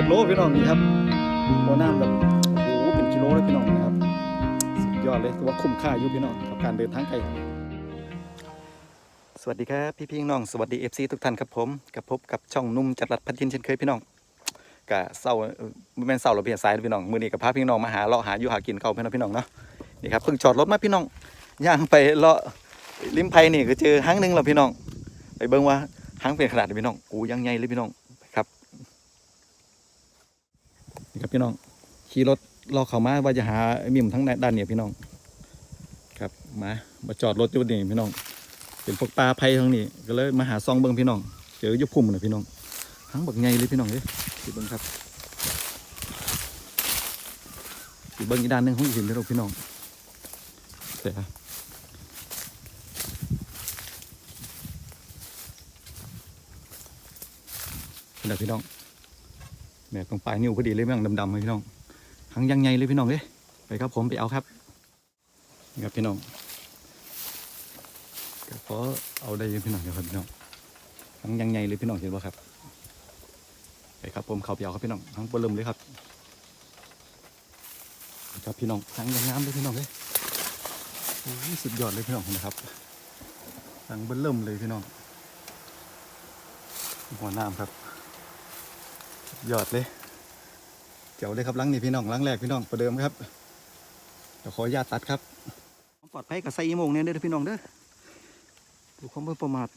จ็ดโลพี่น้องนี่ครับหัวน้ำแบบโอ้โหเป็นกิโลเลยพี่น้องนะครับสุดยอดเลยถือว่าคุ้มค่าอยู่พี่น้องกับการเดินทางไกลสวัสดีครับพี่พี่น้องสวัสดีเอฟซีทุกท่านครับผมกับพบกับช่องนุ่มจัดรัดพันทินเช่นเคยพี่น้องกะเศร้าเอ่อบ่แม่นเศร้าหรอกพี่สายพี่น้องมือนี้กับพาพี่น้องมาหาเลาะหาอยู่หากินเขาพี่น้องพี่น้องเนาะนี่ครับเพิ่งจอดรถมาพี่น้องย่างไปเลาะริมไผ่นี่ก็เจอหางหนึ่งแล้วพี่น้อง ไปเบิ่งว่าหางเป็นขนาดพี่น้องกูยังใหญ่เลยพี่น้องไป ครับพี่น้อง ขี่รถรอเขามาว่าจะหามิมทั้งด้านเนี่ยพี่น้อง ครับมามาจอดรถอยู่นี่พี่น้อง เป็นพวกปลาไผ่ทั้งนี้ก็เลยมาหาซองเบิ่งพี่น้องเจอยู่พุ่มน่ะพี่น้องหางบักใหญ่เลยพี่น้องเด้ยสิเบิ่งครับสิเบิ่งอีกด้านหนึงของอีกเห็นพี่น้องพี่น้องแต่เดี๋ยวพี่น้อง แม่ตรงปลายนิ้วพอดีเลยแม่งดำๆเลยพี่น้องหางยังไงเลยพี่น้องเอ้ไปครับผมไปเอาครับนี่ครับพี่น้องก็พอเอาได้ยังพี่น้องเดี๋ยวครับพี่น้องหางยังไงเลยพี่น้องเห็นป่ะครับไปครับผมเขาไปเอาครับพี่น้องหางปลาเริ่มเลยครับนะครับพี่น้องหางยังงามเลยพี่น้องเลยโอ้ยสุดยอดเลยพี่น้องนะครับหางเบิ่มเลยพี่น้องหัวน้ำครับ ยอดเลยเจ๋วเลยครับลังนี่พี่น้องลังแรกพี่น้องประเดิมครับเดี๋ยวขออนุญาตตัดครับปลอดภัยกับไซอีโมงเนี่ยเด้อพี่น้องเด้อดูความไม่ประมาท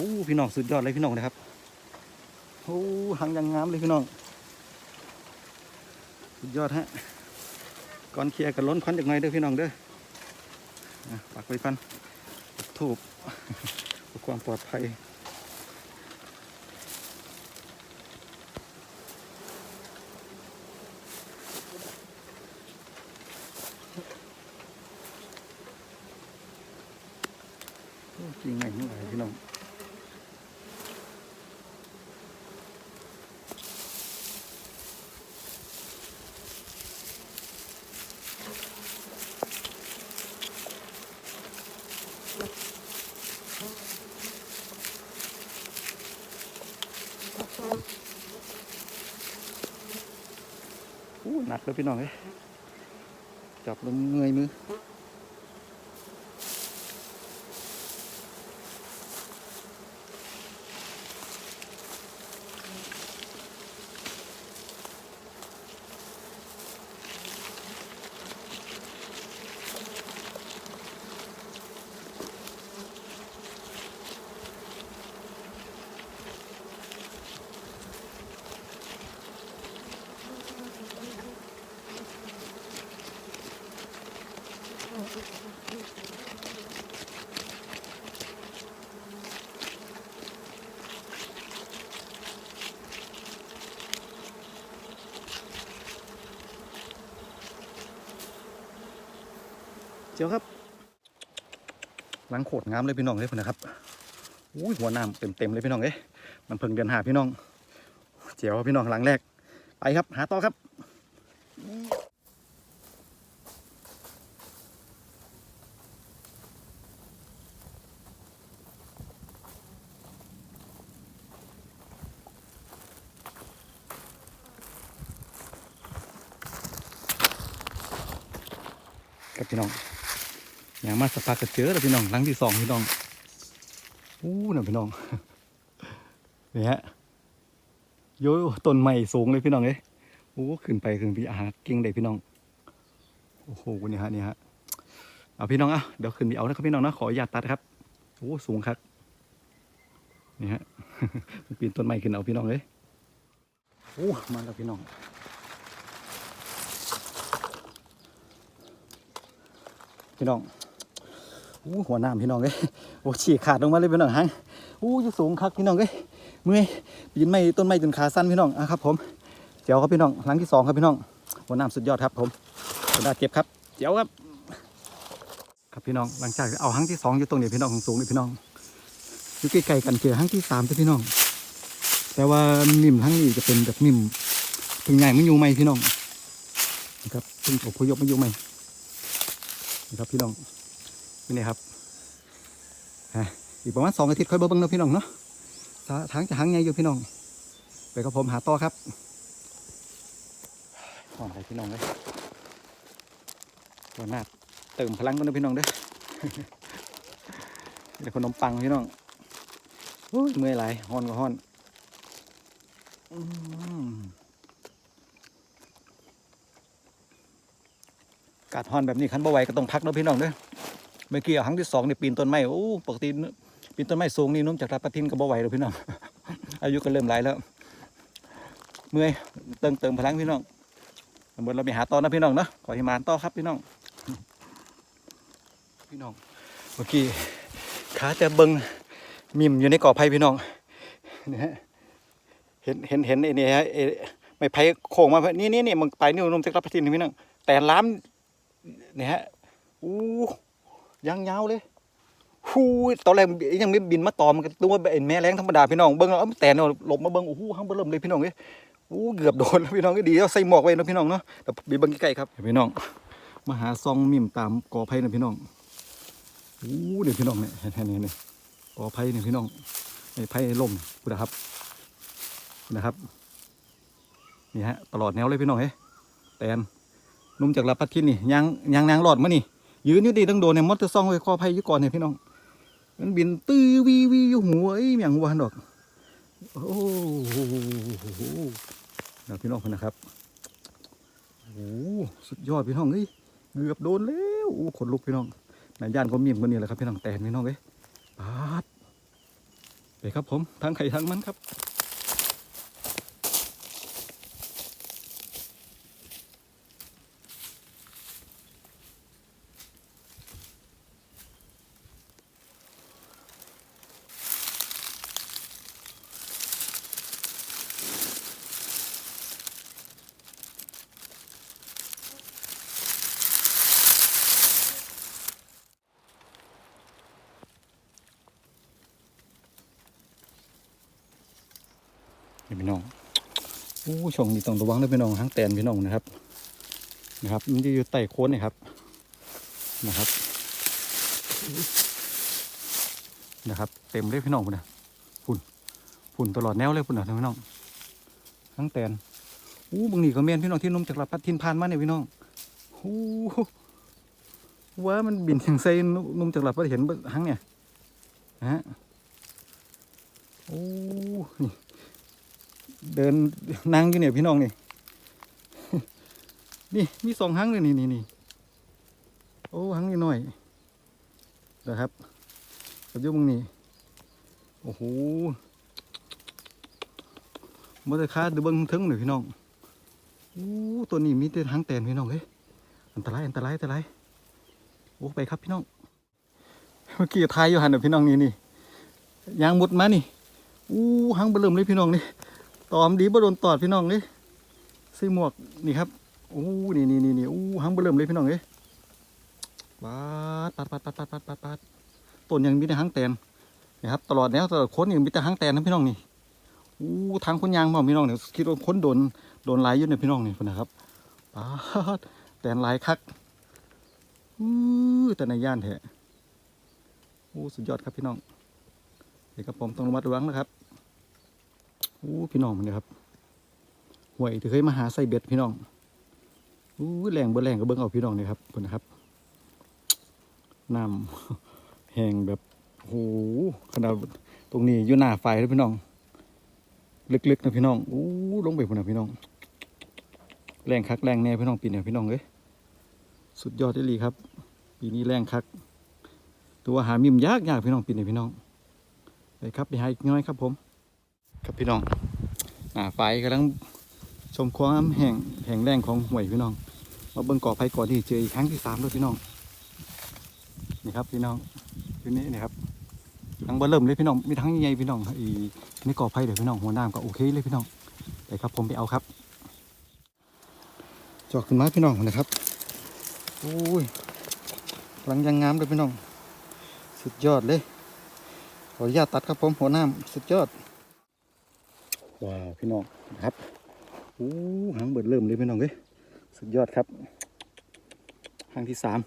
อ้พี่น้องสุดยอดเลยพี่น้องนะครับโอ้หางยังงามเลยพี่น้อง สุดยอดฮะก่อนเคลียร์กันล้นควันจากหน่อยเด้อพี่น้องเด้อปักไปฟันถูกเพื่อความปลอดภัย โอ้จริงไงนี่ไหวพี่น้องโอ้ หนักเลยพี่น้องเอ้ยจับลงเงยมือ หลังโขดงามเลยพี่น้องเลยนนะครับอุ้ยหัวน้ำเต็มเต็มๆเลยพี่น้องเอ้ยมันเพิ่งเดือนหาพี่น้อง เจียวพี่น้องหลังแรกไปครับ หาต่อครับครับพี่น้อง อย่างมาสักพักก็เจอแล้วพี่น้องหลังที่สองพี่น้องอู้น่ะพี่น้องนี่ฮะโยต้นใหม่สูงเลยพี่น้องเอ้ยโอ้ขึ้นไปขึ้นพี่อาเก่งเลยพี่น้องโอ้โหนี่ฮะนี่ฮะเอาพี่น้องอะเดี๋ยวขึ้นไปเอานะครับพี่น้องนะขออนุญาตตัดครับโอ้สูงครับนี่ฮะปีนต้นไม้ขึ้นเอาพี่น้องเลยโอ้มาแล้วพี่น้องพี่น้อง อู้หัวหน้าพี่น้องเอ้ยโอ้ฉีกขาดลงมาเลยพี่น้องฮังอู้อยู่สูงครับพี่น้องเอ้ยเมื่อยปีนไม้ต้นไม้จนขาสั้นพี่น้องอะครับ ผมเจียวครับพี่น้องหลังที่สองครับพี่น้องหัวน้ำสุดยอดครับ ผมกระดาษเก็บครับเจียวครับ ครับพี่น้องหลังจากเอาหางที่สองอยู่ตรงนี้พี่น้องของสูงนี่พี่น้องอยู่ใกล้ๆกันเจอหางที่สามจ้ะพี่น้อง แต่ว่านิ่มทั้งนี้จะเป็นแบบนิ่มถึงใหญ่ไม่อยู่ไหมพี่น้องนะครับเพิ่งอพยพมาอยู่ไหมนะครับพี่น้อง นี่ครับอีกประมาณสองอาทิตย์ค่อยเบิ่งเนาะพี่น้องเนาะถ้าทางจะหางใหญ่อยู่พี่น้อง ไปกับผมหาต่อครับหอมไปพี่น้องเลยวันหน้าเติมพลังกันนะพี่น้องเด้อเดี๋ยวขนมปังพี่น้องอ้ยเมื่อยไหลายฮ้อนก็ฮ้อนอกาดฮอนแบบนี้คันบ่ไหวก็ต้องพักเนาะพี่น้องเด้อ เมื่อกี้ครั้งที่สองนี่ปีนต้นไม้โอ้ปกติปีนต้นไม้สูงนี่นุ่มจากรับประทินก็บ่ไหวแล้วพี่น้อง อายุก็เริ่มหลายแล้ว เมื่อยเติมเติมพลังพี่น้องสมมติเราไปหาต่อนะพี่น้องเนาะขอให้มาต่อครับพี่น้อง พี่น้อง เมื่อกี้ขาแต่เบิงมิมอยู่ในกอไผ่พี่น้องเนี่ยฮะเห็นเห็นเห็นไอ้นี่ฮะไอ้ไม่ไผ่โค้งมานี่นี่นี่มันไปนี่นุ่มจะรับประทินพี่น้องแต่ล้ามเนี่ยฮะอู้ ยางยาวเลยฮู้ตอนแรกยังไม่บินมาตอมกันตัวาเป็นแม่แรงธรรมดาพี่น้องเบิ้งแล้วเอาแต่เนาะหลบมาเบิ้งโอ้โหห้างเบิ่มเลยพี่น้องเอ้ยโอ้เกือบโดนแล้วพี่น้องก็ดีแล้วใส่หมวกไว้นะพี่น้องเนาะแต่บีเบิ้งใกล้ครับพี่น้องมาหาซองมิมตามกอไผ่นะพี่น้องโอ้เดี๋ยวพี่น้องเนี่ยเห็นเห็นเห็นเนี่ยกอไผ่เนี่ยพี่น้องไอ้ไผ่ล่มกูนะครับนะครับนี่ฮะตลอดแนวเลยพี่น้องเฮ้ยแตนนุ่มจากลาพัดทินนี่ยางยางนางหลอดมานี่ ยืนอยู่ดีตั้งโดนเนี่ยมดจะซ่องไว้คอไผ่ยุก่อนเนี่ยพี่น้อง มันบินตื้อวีวีอยู่หัวไอ้เมียงหัวหันดอก โอ้โหนะพี่น้องนะครับโอ้สุดยอดพี่น้องเอ้ยเกือบโดนแล้วโอ้ขนลุกพี่น้องนายย่านก็มีมกันนี่แหละครับพี่น้องแตนพี่น้องเอ้ยปาดไปครับผมทางไข่ทางมันครับ นี่พี่น้องโอ้ช่องนี้ต้องระวังด้วยพี่น้องหางแตนพี่น้องนะครับ นะครับมันจะอยู่ใต้โค้นนี่ครับ นะครับ นะครับ เต็มเลยพี่น้องพุ่นะพุ่นพุ่นตลอดแนวเลยพุ่นนะพี่น้องหางแตนอู้บางนี่ก็แม่นพี่น้องที่นุ่มจากลาพัดทินพานมาเนี่ยพี่น้องโอ้ว่ามันบินถึงไซนุ่มจากลาพัดเห็นบ่หางเนี่ยนะฮะโอ้นี่ เดินนั่งอยู่เนี่ยพี่น้องนี่นี่มีสองหังเลยนี่นี่นี่โอ้หังนี่หน่อยนะครับกับอยุมึงนี่โอ้โหมอเตอร์คาดูเบิ้งทึงหน่อยพี่น้องโอ้ตัวนี้มีแต่หางแตนพี่น้องเฮ้ยอันตรายอันตรายอันตรายโอ้ไปครับพี่น้องเมื่อกี้ทายอยู่หันเดี๋ยวพี่น้องนี่นี่ยางมุดมานี่อู้หังเบิ่มเลยพี่น้องนี่ ตอมดีบ่โดนตอดพี่น้องนี่ซื้อหมวกนี่ครับโอ้นี่นี่นี่นี่อู้หังเบอร์เริ่มเลยพี่น้องเอ้ยปาดปาดปาดปาดปาดปาดปาดปาดต้นยังมีแต่หางแตนนะครับตลอดแนวตลอดค้นยังมีแต่หางแตนนะพี่น้องนี่อู้ทางคนยางบ่พี่น้องเนี่ยคิดว่าค้นโดนโดนลายอยู่เนี่ยพี่น้องนี่นะครับปาดแตนลายคักอู้แต่ในย่านแท้โอ้สุดยอดครับพี่น้องเดี๋ยวกับผมต้องระมัดระวังนะครับ อ้พี่น้องมันเนี่ยครับห่วยที่เคยมาหาใส่เบ็ดพี่น้องอู้แรงเบ่แรงก็เบิ่งเอาพี่น้องนี่ครับคนนะครับน้ำแห้งแบบโอ้โหขนาดตรงนี้อยู่หน้าไฟแล้วพี่น้อง ลึกๆนะพี่น้องอู้ลงไปพุ่นนะพี่น้อง แรงคักแรงแน่พี่น้องปีนี้พี่น้องเอ้ยสุดยอดได้ลีครับ ปีนี้แรงคัก ตัวหามิมยากยากพี่น้องปีนี้พี่น้องไปครับไปหาอีกน้อยครับผม ครับพี่น้องหน้าไฟกำลังชมความแห่งแห่งแรงของห่วยพี่น้องมาเบิ่งก่อไฟก่อนที่เจออีกครั้งที่สามด้วยพี่น้องนี่ครับพี่น้องอยู่นี่นี่ครับทั้งเบอร์เริ่มเลยพี่น้องมีทั้งใหญ่พี่น้องอีนี่ก่อไผ่เดี๋ยวพี่น้องหัวน้ำก็โอเคเลยพี่น้องไปครับผมไปเอาครับจอกขึ้นมาพี่น้องนะครับโอ้ยกำลังยังงามเลยพี่น้อง สุดยอดเลยขออนุญาตตัดครับผมหัวน้ำสุดยอด ว้าวพี่น้องนะครับโอ้หางเบิดเริ่มเลยพี่น้องเอ้ยสุดยอดครับหางที่สาม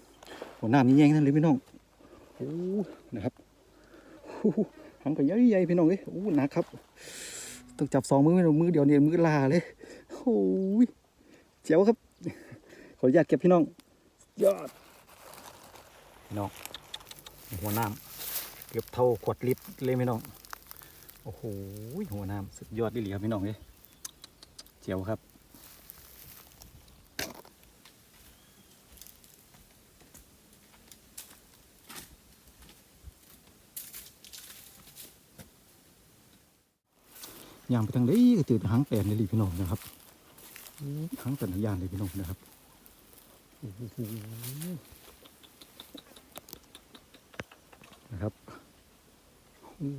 หัวน้ำนี่แย่งนั่นเลยพี่น้องโอ้นะครับหางก็ใหญ่ๆพี่น้องเอ้ยโอ้หนักครับ ต้องจับสองมือไม่เอามือเดียวเนี่ยมือลาเลยโอ้ยเจ๋วครับ ขออนุญาตเก็บพี่น้องยอดพี่น้องหัวน้ำเกือบเท่าขวดลิตรเลยพี่น้อง โอ้โหหัวน้ำสุดยอดดิเหลีครับพี่น้องเลยเจียวครับ ย่างไปทางนี้ก็เจอหางแปลนเลยพี่น้องนะครับหางแต่ละย่างเลยพี่น้องนะครับนะครับโอ้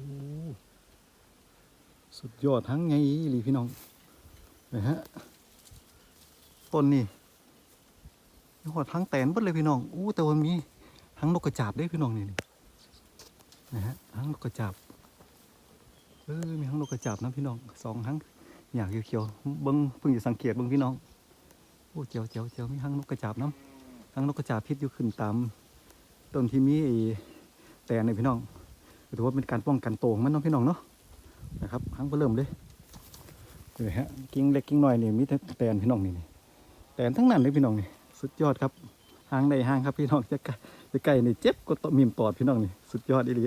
สุดยอดทั้งไงเลยพี่น้องนะฮะต้นนี่มีหัวทั้งแตนบดเลยพี่น้องอู้แต่ว่ามีทั้งนกกระจาบได้พี่น้องนี่นะฮะทั้งนกกระจาบเออมีทั้งนกกระจาบนะพี่น้องสองทั้งอยากเขียวๆเบิ้งเพิ่งจะสังเกตเบิ้งพี่น้องโอ้เจียวเจียวเจียวมีทั้งนกกระจาบน้ำทั้งนกกระจาบพิษอยู่ขึ้นตามต้นที่มีแต่ในพี่น้องถือว่าเป็นการป้องกันโตของมันเนาะพี่น้องเนาะ นะครับหางเริ่มเลยเลยฮะกิ่งเล็กกิ่งน้อยนี่มีแต่แตนพี่น้องนี่แตนทั้งนั้นเลยพี่น้องนี่สุดยอดครับหางใดหางครับพี่น้องจะไก่จะใกล้นี่เจ็บก็ตอมีมปอดพี่น้องนี่สุดยอดอีหลี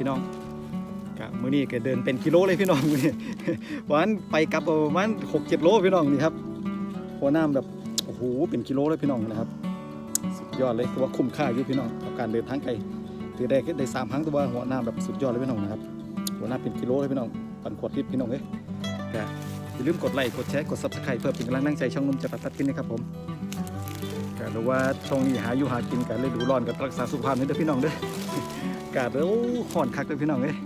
พี่น้องกะมื้อนี้ก็เดินเป็นกิโลเลยพี่น้องมื้อนี้วันไปกลับประมาณหกเจ็ดโลพี่น้องนี่ครับหัวน้ำแบบโอ้โหเป็นกิโลเลยพี่น้องนะครับสุดยอดเลยถือว่าคุ้มค่าอยู่พี่น้องกับการเดินทางไกลถือได้ได้สามครั้งตัวหัวน้ำแบบสุดยอดเลยพี่น้องนะครับหัวน้ำเป็นกิโลเลยพี่น้องปั่นขวดทิพย์พี่น้องเอ้ยกอย่าลืมกดไลค์กดแชร์กดซับสไครต์เพื่อเป็นกำลังนั่งใจช่องนุ่มจะปัดตัดกินนะครับผมกะรู้ว่าช่องนี้หาอยู่หากินกันเลยดูร้อนกับรักษาสุขภาพนี่เด้อพี่น้องเด้อ กาดแล้วห่อนคักเลยพี่น้องเลย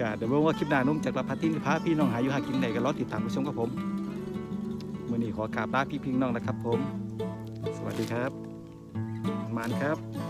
กาดเดี๋ยวเบิ่งว่าคลิปหน้านุ่มจากรับพัดทิ้งพาพี่น้องหาอยู่หากินไหนกันรอติดตามผู้ชมกับผมมื่อนี้ขอกราบลาพี่พิงน้องนะครับผม สวัสดีครับ มานครับ